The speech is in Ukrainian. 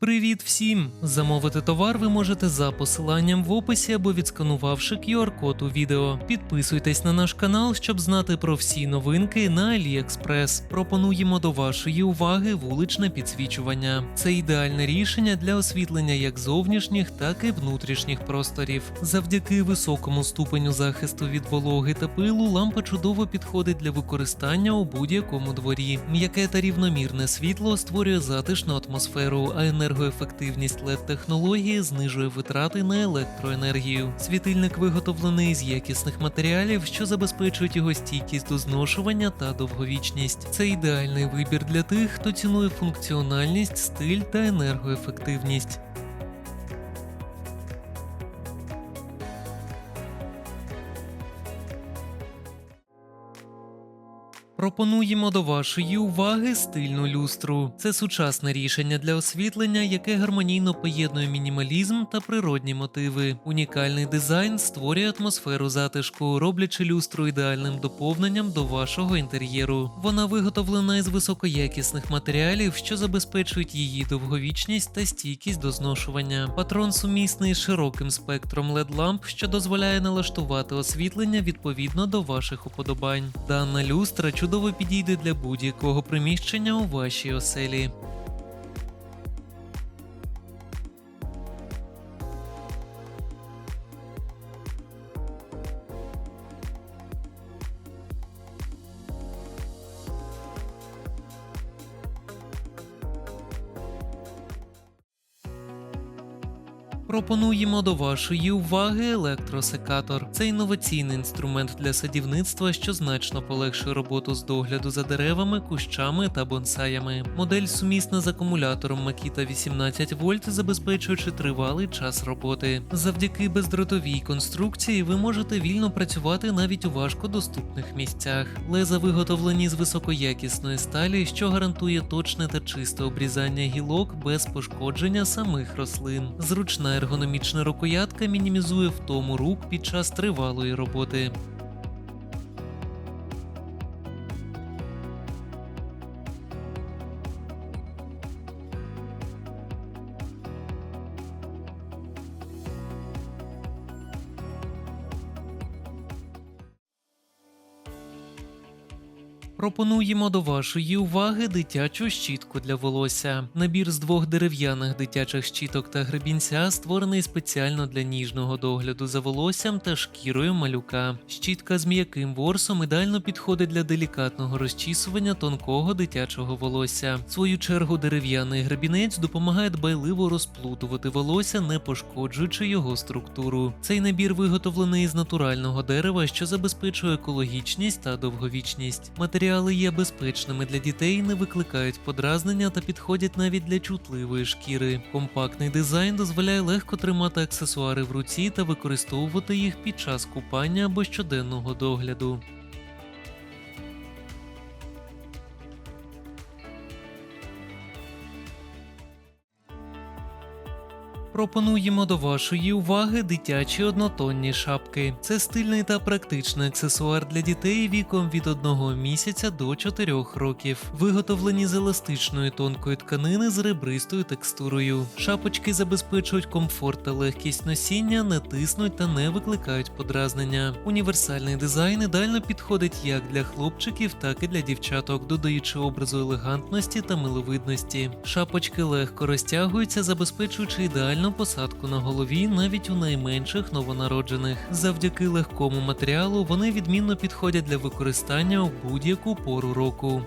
Привіт всім! Замовити товар ви можете за посиланням в описі або відсканувавши QR-код у відео. Підписуйтесь на наш канал, щоб знати про всі новинки на AliExpress. Пропонуємо до вашої уваги вуличне підсвічування. Це ідеальне рішення для освітлення як зовнішніх, так і внутрішніх просторів. Завдяки високому ступеню захисту від вологи та пилу лампа чудово підходить для використання у будь-якому дворі. М'яке та рівномірне світло створює затишну атмосферу, а енергоефективність led технології знижує витрати на електроенергію. Світильник виготовлений з якісних матеріалів, що забезпечують його стійкість до зношування та довговічність. Це ідеальний вибір для тих, хто цінує функціональність, стиль та енергоефективність. Пропонуємо до вашої уваги стильну люстру. Це сучасне рішення для освітлення, яке гармонійно поєднує мінімалізм та природні мотиви. Унікальний дизайн створює атмосферу затишку, роблячи люстру ідеальним доповненням до вашого інтер'єру. Вона виготовлена із високоякісних матеріалів, що забезпечують її довговічність та стійкість до зношування. Патрон сумісний з широким спектром led ламп, що дозволяє налаштувати освітлення відповідно до ваших уподобань. Дана люстра чудово підійде для будь-якого приміщення у вашій оселі. Пропонуємо до вашої уваги електросекатор. Це інноваційний інструмент для садівництва, що значно полегшує роботу з догляду за деревами, кущами та бонсаями. Модель сумісна з акумулятором Makita 18 вольт, забезпечуючи тривалий час роботи. Завдяки бездротовій конструкції ви можете вільно працювати навіть у важкодоступних місцях. Леза виготовлені з високоякісної сталі, що гарантує точне та чисте обрізання гілок без пошкодження самих рослин. Зручна ергономічна рукоятка мінімізує втому рук під час тривалої роботи. Пропонуємо до вашої уваги дитячу щітку для волосся. Набір з двох дерев'яних дитячих щіток та гребінця створений спеціально для ніжного догляду за волоссям та шкірою малюка. Щітка з м'яким ворсом ідеально підходить для делікатного розчісування тонкого дитячого волосся. В свою чергу дерев'яний гребінець допомагає дбайливо розплутувати волосся, не пошкоджуючи його структуру. Цей набір виготовлений з натурального дерева, що забезпечує екологічність та довговічність. Матеріали є безпечними для дітей, не викликають подразнення та підходять навіть для чутливої шкіри. Компактний дизайн дозволяє легко тримати аксесуари в руці та використовувати їх під час купання або щоденного догляду. Пропонуємо до вашої уваги дитячі однотонні шапки. Це стильний та практичний аксесуар для дітей віком від 1 місяця до 4 років, виготовлені з еластичної тонкої тканини з ребристою текстурою. Шапочки забезпечують комфорт та легкість носіння, не тиснуть та не викликають подразнення. Універсальний дизайн ідеально підходить як для хлопчиків, так і для дівчаток, додаючи образу елегантності та миловидності. Шапочки легко розтягуються, забезпечуючи ідеальну посадку на голові навіть у найменших новонароджених. Завдяки легкому матеріалу вони відмінно підходять для використання у будь-яку пору року.